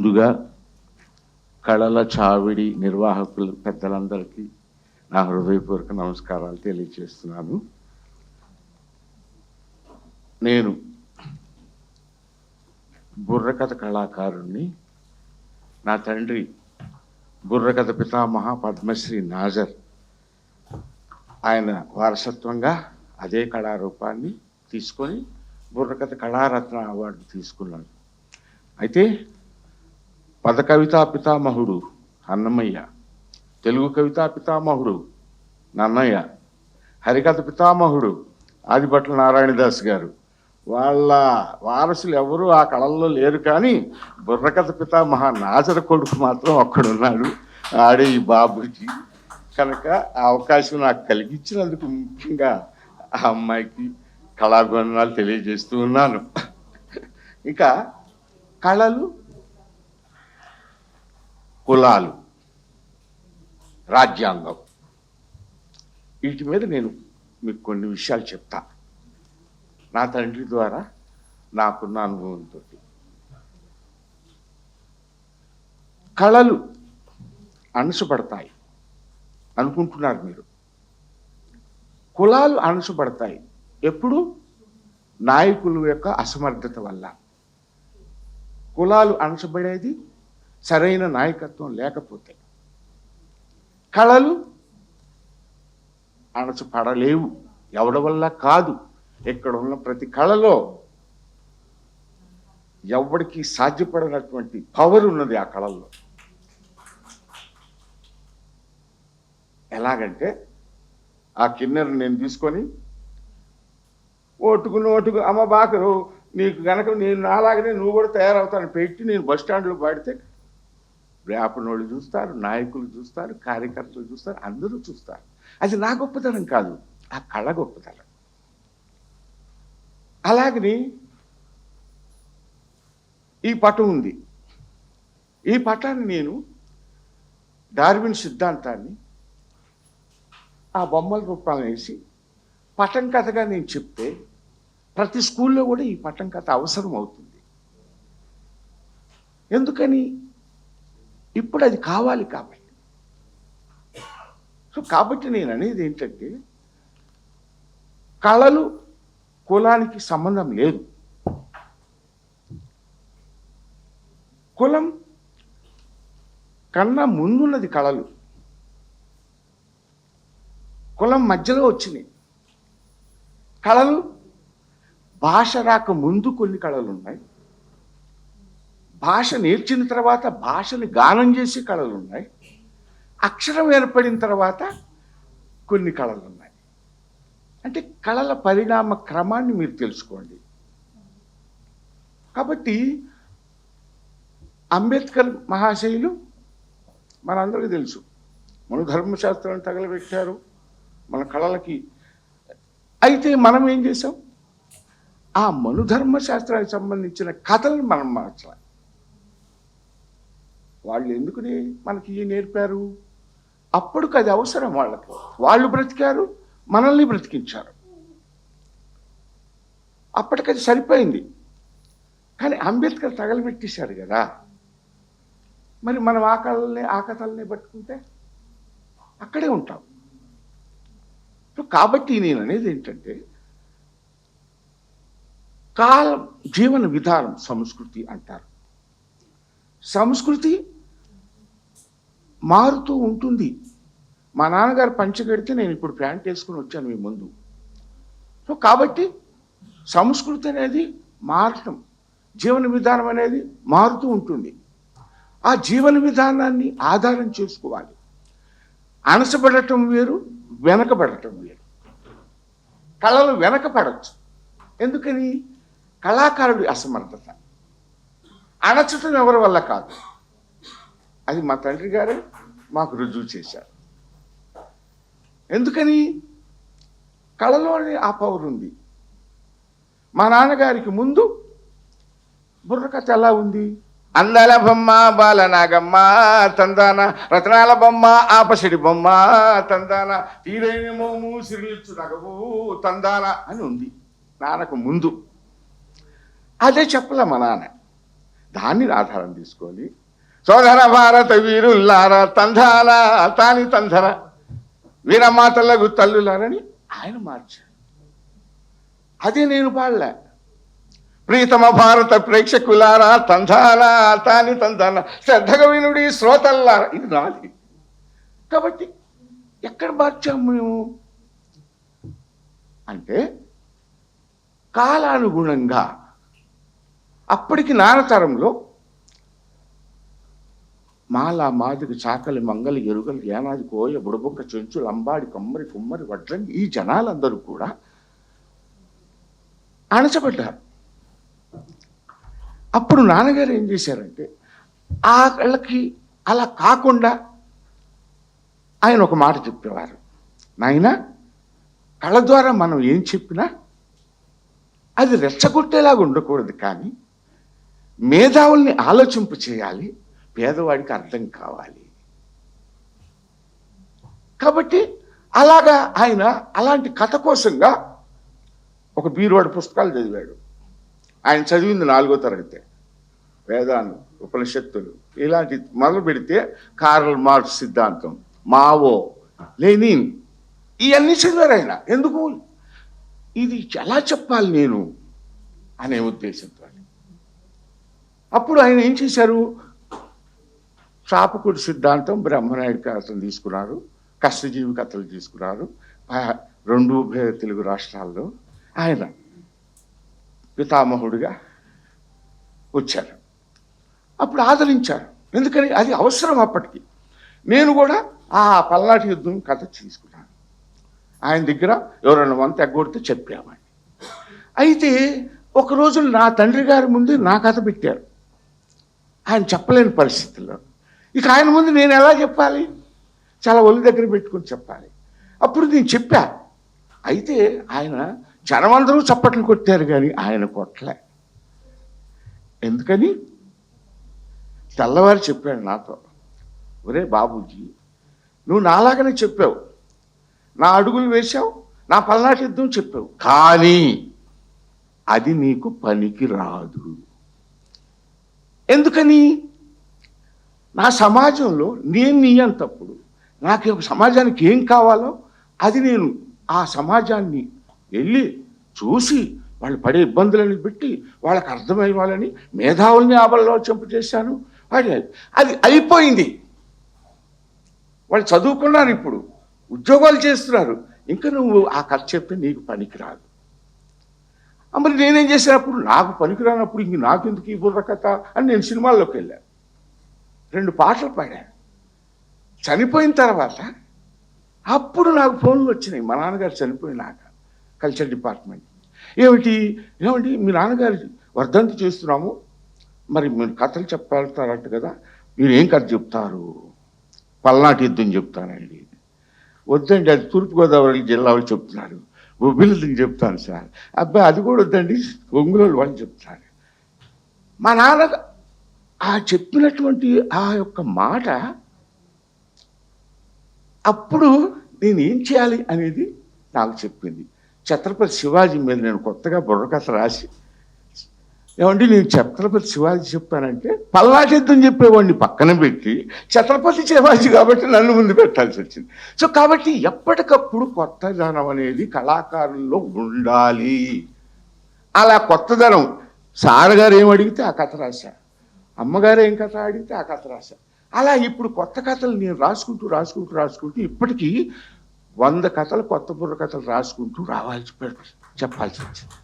ముందుగా కళల చావిడి నిర్వాహకులు పెద్దలందరికీ నా హృదయపూర్వక నమస్కారాలు తెలియజేస్తున్నాను. నేను బుర్రకథ కళాకారుణ్ణి నా తండ్రి బుర్రకథ పితామహ పద్మశ్రీ నాజర్. ఆయన వారసత్వంగా అదే కళారూపాన్ని తీసుకొని బుర్రకథ కళారత్న అవార్డు తీసుకున్నాడు. అయితే పద కవితా పితామహుడు అన్నమయ్య తెలుగు కవితా పితామహుడు నన్నయ్య హరికథ పితామహుడు ఆదిభట్ల నారాయణదాస్ గారు. వాళ్ళ వారసులు ఎవరు ఆ కళల్లో లేరు కానీ బుర్రకథ పితామహ నాజర కొడుకు మాత్రం ఒక్కడున్నాడు ఆడే ఈ బాబుజీ. కనుక ఆ అవకాశం నాకు కలిగించినందుకు ముఖ్యంగా ఆ అమ్మాయికి కళాభివందనాలు తెలియజేస్తూ ఉన్నాను. ఇంకా కళలు కులాలు రాజ్యాంగం. వీటి మీద నేను మీకు కొన్ని విషయాలు చెప్తా. నా తండ్రి ద్వారా నాకున్న అనుభవంతో కళలు అణుసపడతాయి అనుకుంటున్నారు మీరు. కులాలు అణుసపడతాయి. ఎప్పుడు? నాయకుల యొక్క అసమర్థత వల్ల. కులాలు అణచబడేది సరైన నాయకత్వం లేకపోతే కళలు అణచపడలేవు ఎవడి వల్ల కాదు. ఇక్కడ ఉన్న ప్రతి కళలో ఎవడికి సాధ్యపడినటువంటి పవర్ ఉన్నది ఆ కళల్లో. ఎలాగంటే ఆ కిన్నెర నేను తీసుకొని ఓటుకు నోటుకు అమ్మ బాకరు నీకు గనక నేను నాలాగనే నువ్వు కూడా తయారవుతాను పెట్టి నేను బస్ స్టాండ్లో పాడితే వ్యాపనోళ్ళు చూస్తారు నాయకులు చూస్తారు కార్యకర్తలు చూస్తారు అందరూ చూస్తారు. అది నా గొప్పతనం కాదు ఆ కళ గొప్పతనం. అలాగని ఈ పటం ఉంది. ఈ పటాన్ని నేను డార్విన్ సిద్ధాంతాన్ని ఆ బొమ్మల రూపాలను వేసి పటం కథగా నేను చెప్తే ప్రతి స్కూల్లో కూడా ఈ పటం కథ అవసరం అవుతుంది ఎందుకని? ఇప్పుడు అది కావాలి కాబట్టి. సో కాబట్టి నేను అనేది ఏంటంటే కళలు కులానికి సంబంధం లేదు. కులం కన్నా ముందున్నది కళలు. కులం మధ్యలో వచ్చినాయి. కళలు భాష రాక ముందు కొన్ని కళలు ఉన్నాయి. భాష నేర్చిన తర్వాత భాషని గానం చేసే కళలు ఉన్నాయి అక్షరం ఏర్పడిన తర్వాత కొన్ని కళలు ఉన్నాయి అంటే కళల పరిణామ క్రమాన్ని మీరు తెలుసుకోండి. కాబట్టి అంబేద్కర్ మహాశయులు మనందరికీ తెలుసు. మన ధర్మశాస్త్రాన్ని తగలబెట్టారు. మన కళలకి అయితే మనం ఏం చేసాం ఆ మనుధర్మ శాస్త్రానికి సంబంధించిన కథలను మనం మార్చాలి. వాళ్ళు ఎందుకుని మనకి నేర్పారు? అప్పటికి అది అవసరం వాళ్ళకి. వాళ్ళు బ్రతికారు మనల్ని బ్రతికించారు. అప్పటికది సరిపోయింది. కానీ అంబేద్కర్ తగలబెట్టేశారు కదా. మరి మనం ఆ కళల్ని ఆ కథల్ని పట్టుకుంటే అక్కడే ఉంటాం. కాబట్టి నేను అనేది ఏంటంటే కాలం జీవన విధానం సంస్కృతి అంటారు. సంస్కృతి మారుతూ ఉంటుంది. మా నాన్నగారు పంచగడితే నేను ఇప్పుడు ప్యాంట్ వేసుకుని వచ్చాను మీ ముందు. సో కాబట్టి సంస్కృతి అనేది మారటం జీవన విధానం అనేది మారుతూ ఉంటుంది. ఆ జీవన విధానాన్ని ఆధారం చేసుకోవాలి. అనసబడటం వేరు వెనకబడటం వేరు. కళలు వెనకబడచ్చు ఎందుకని? కళాకారుడి అసమర్థత. అణచటం ఎవరి వల్ల కాదు. అది మా తండ్రి గారే మాకు రుజువు చేశారు. ఎందుకని? కళలోని ఆ పవర్ ఉంది మా నాన్నగారికి ముందు బుర్రకథ ఎలా ఉంది? అందాల బొమ్మ బాలనాగమ్మ తందాన రత్నాల బొమ్మ ఆపసిడి బొమ్మ తందాన తీరైన మోము సిరిలిచ్చు నగవు తందాన అని ఉంది. నాన్నకు ముందు. అదే చెప్పలే మా నాన్న. దాన్ని ఆధారం తీసుకొని సోదర భారత వీరుల్లారా తంధాల తాని తంధర వీరమాతలకు తల్లులారని ఆయన మార్చారు. అదే నేను పాడలే. ప్రీతమ భారత ప్రేక్షకులారా తంధాల తాని తంధాల శ్రద్ధగా వినుడి శ్రోతల్లారా. ఇది నాది. కాబట్టి ఎక్కడ మార్చాము మేము? అంటే కాలానుగుణంగా అప్పటికి నానతరంలో మాల మాదిగ చాకలి మంగలి ఎరుగలు ఏనాది కోయ బుడబొక్క చెంచు లంబాడి కమ్మరి కుమ్మరి వడ్రంగి ఈ జనాలందరూ కూడా అణచబడ్డారు. అప్పుడు నాన్నగారు ఏం చేశారంటే ఆ కళ్ళకి అలా కాకుండా ఆయన ఒక మాట చెప్పేవారు. నాయన కళ ద్వారా మనం ఏం చెప్పినా అది రెచ్చగొట్టేలాగా ఉండకూడదు కానీ మేధావుల్ని ఆలోచింపు చేయాలి పేదవాడికి అర్థం కావాలి. కాబట్టి అలాగా ఆయన అలాంటి కథ కోసంగా ఒక బీరువాడు పుస్తకాలు చదివాడు. ఆయన చదివింది నాలుగో తరగతి. వేదాలు ఉపనిషత్తులు ఇలాంటి మొదలు పెడితే కార్ల్ మార్క్స్ సిద్ధాంతం మావో లెనిన్ ఇవన్నీ చదివారు ఆయన. ఎందుకు? ఇది ఎలా చెప్పాలి నేను అనే ఉద్దేశంతో అప్పుడు ఆయన ఏం చేశారు? చాపకుడి సిద్ధాంతం బ్రహ్మనాయుడు కథలు తీసుకున్నారు కష్టజీవి కథలు తీసుకున్నారు ఆ రెండు ఉభయ తెలుగు రాష్ట్రాల్లో ఆయన పితామహుడిగా వచ్చారు. అప్పుడు ఆదరించారు. ఎందుకని? అది అవసరం అప్పటికి. నేను కూడా ఆ పల్నాటి యుద్ధం కథ తీసుకున్నాను. ఆయన దగ్గర ఎవరైనా వంత ఎగ్గొడితే చెప్పామండి అయితే ఒక రోజు నా తండ్రి గారి ముందు నా కథ పెట్టారు. ఆయన చెప్పలేని పరిస్థితుల్లో. ఇక ఆయన ముందు నేను ఎలా చెప్పాలి? చాలా ఒళ్ళు దగ్గర పెట్టుకొని చెప్పాలి. అప్పుడు నేను చెప్పా. అయితే ఆయన జనమందరూ చప్పట్లు కొట్టారు కానీ ఆయన కొట్టలే. ఎందుకని? తెల్లవారు చెప్పాడు నాతో. ఒరే బాబూజీ నువ్వు నాలాగనే చెప్పావు. నా అడుగులు వేశావు నా పల్నాటి యుద్ధం చెప్పావు. కానీ అది నీకు పనికి రాదు ఎందుకని? నా సమాజంలో నేను నీయంతప్పుడు నాకు సమాజానికి ఏం కావాలో అది నేను ఆ సమాజాన్ని వెళ్ళి చూసి వాళ్ళు పడే ఇబ్బందులని పెట్టి వాళ్ళకి అర్థమయ్యాలని మేధావుల్ని ఆబల్లో చెంపు చేశాను. వాడి అది అయిపోయింది. వాళ్ళు చదువుకున్నారు ఇప్పుడు ఉద్యోగాలు చేస్తున్నారు. ఇంకా నువ్వు ఆ కథ చెప్తే నీకు పనికి రాదు మరి నేనేం చేసినప్పుడు నాకు పనికిరానప్పుడు ఇంక నాకెందుకు ఈ బుర్ర కథ అని నేను సినిమాల్లోకి వెళ్ళాను రెండు పాటలు పాడాను చనిపోయిన తర్వాత అప్పుడు నాకు ఫోన్లు వచ్చినాయి. మా నాన్నగారు చనిపోయినాక కల్చర్ డిపార్ట్మెంట్. ఏమిటి? ఏమిటి మీ నాన్నగారు వర్ధంతి చేస్తున్నాము. మరి మీరు కథలు చెప్పాలంటారంట కదా. మీరు ఏం కథ చెప్తారు? పల్నాటి యుద్ధం చెప్తానండి. వద్దండి అది తూర్పుగోదావరి జిల్లా వాళ్ళు చెప్తున్నారు. బొబ్బిలిని చెప్తాను సార్. అబ్బాయి అది కూడా వద్దండి ఒంగులోళ్ళు వాళ్ళు చెప్తారు. మా నాన్న ఆ చెప్పినటువంటి ఆ యొక్క మాట అప్పుడు నేను ఏం చేయాలి అనేది నాకు చెప్పింది. ఛత్రపతి శివాజీ మీద నేను కొత్తగా బుర్రకథ రాసి ఏమండి నేను ఛత్రపతి శివాజీ చెప్పానంటే పల్నాటి చెప్పేవాడిని పక్కన పెట్టి ఛత్రపతి శివాజీ కాబట్టి నన్ను ముందు పెట్టాల్సి వచ్చింది. సో కాబట్టి ఎప్పటికప్పుడు కొత్తదనం అనేది కళాకారుల్లో ఉండాలి. అలా కొత్తదనం సార్ గారు ఏం అడిగితే ఆ కథ రాశా. అమ్మగారు ఏం కథ అడిగితే ఆ కథ రాశా. అలా ఇప్పుడు కొత్త కథలు నేను రాసుకుంటూ రాసుకుంటూ రాసుకుంటూ ఇప్పటికీ వంద కథలు కొత్త బుర్ర కథలు రాసుకుంటూ రావాల్సి చెప్పాల్సి వచ్చింది.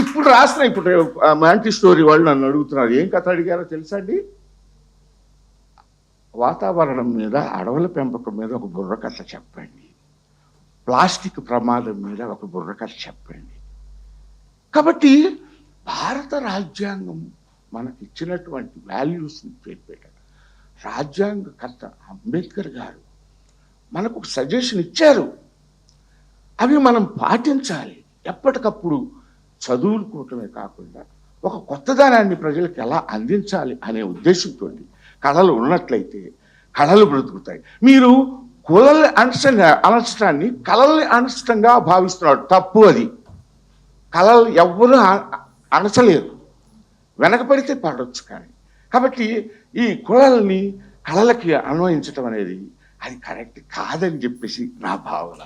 ఇప్పుడు రాసిన ఇప్పుడు మ్యాంటీ స్టోరీ వాళ్ళు నన్ను అడుగుతున్నారు. ఏం కథ అడిగారో తెలుసా అండి? వాతావరణం మీద అడవుల పెంపకం మీద ఒక బుర్రకథ చెప్పండి. ప్లాస్టిక్ ప్రమాదం మీద ఒక బుర్రకథ చెప్పండి. కాబట్టి భారత రాజ్యాంగం మనకి ఇచ్చినటువంటి వాల్యూస్ని పెట్టాడు రాజ్యాంగకర్త అంబేద్కర్ గారు మనకు ఒక సజెషన్ ఇచ్చారు. అవి మనం పాటించాలి. ఎప్పటికప్పుడు చదువుకోవటమే కాకుండా ఒక కొత్తదనాన్ని ప్రజలకు ఎలా అందించాలి అనే ఉద్దేశంతో కళలు ఉన్నట్లయితే కళలు బ్రతుకుతాయి. మీరు కులల్ని అనష్టంగా అనర్చడాన్ని కళల్ని అనష్టంగా భావిస్తున్నాడు తప్పు అది. కళలు ఎవ్వరూ అనచలేరు వెనకపడితే వెనకబడితే కానీ. కాబట్టి ఈ కులల్ని కళలకి అన్వయించటం అనేది అది కరెక్ట్ కాదని చెప్పేసి నా భావన.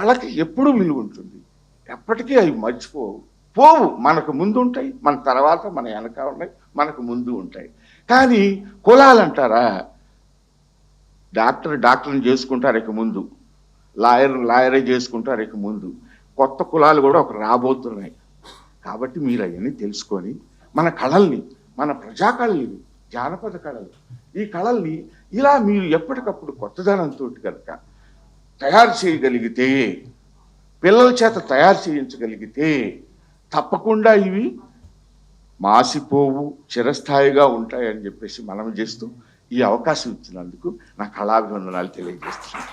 కళకి ఎప్పుడూ విలువ ఉంటుంది. ఎప్పటికీ అవి మర్చిపోవు. పోవు. మనకు ముందు ఉంటాయి మన తర్వాత మన వెనక ఉన్నాయి. మనకు ముందు ఉంటాయి. కానీ కులాలు అంటారా డాక్టర్ డాక్టర్ని చేసుకుంటారు ఇక ముందు. లాయర్ లాయరే చేసుకుంటారు ఇక ముందు. కొత్త కులాలు కూడా ఒక రాబోతున్నాయి. కాబట్టి మీరు అవన్నీ తెలుసుకొని మన కళల్ని మన ప్రజా కళల్ని జానపద కళలు ఈ కళల్ని ఇలా మీరు ఎప్పటికప్పుడు కొత్తదనంతో కనుక తయారు చేయగలిగితే పిల్లల చేత తయారు చేయించగలిగితే తప్పకుండా ఇవి మాసిపోవు చిరస్థాయిగా ఉంటాయని చెప్పేసి మనం చేస్తూ ఈ అవకాశం ఇచ్చినందుకు నా కళాభివందనాలు తెలియజేస్తున్నాను.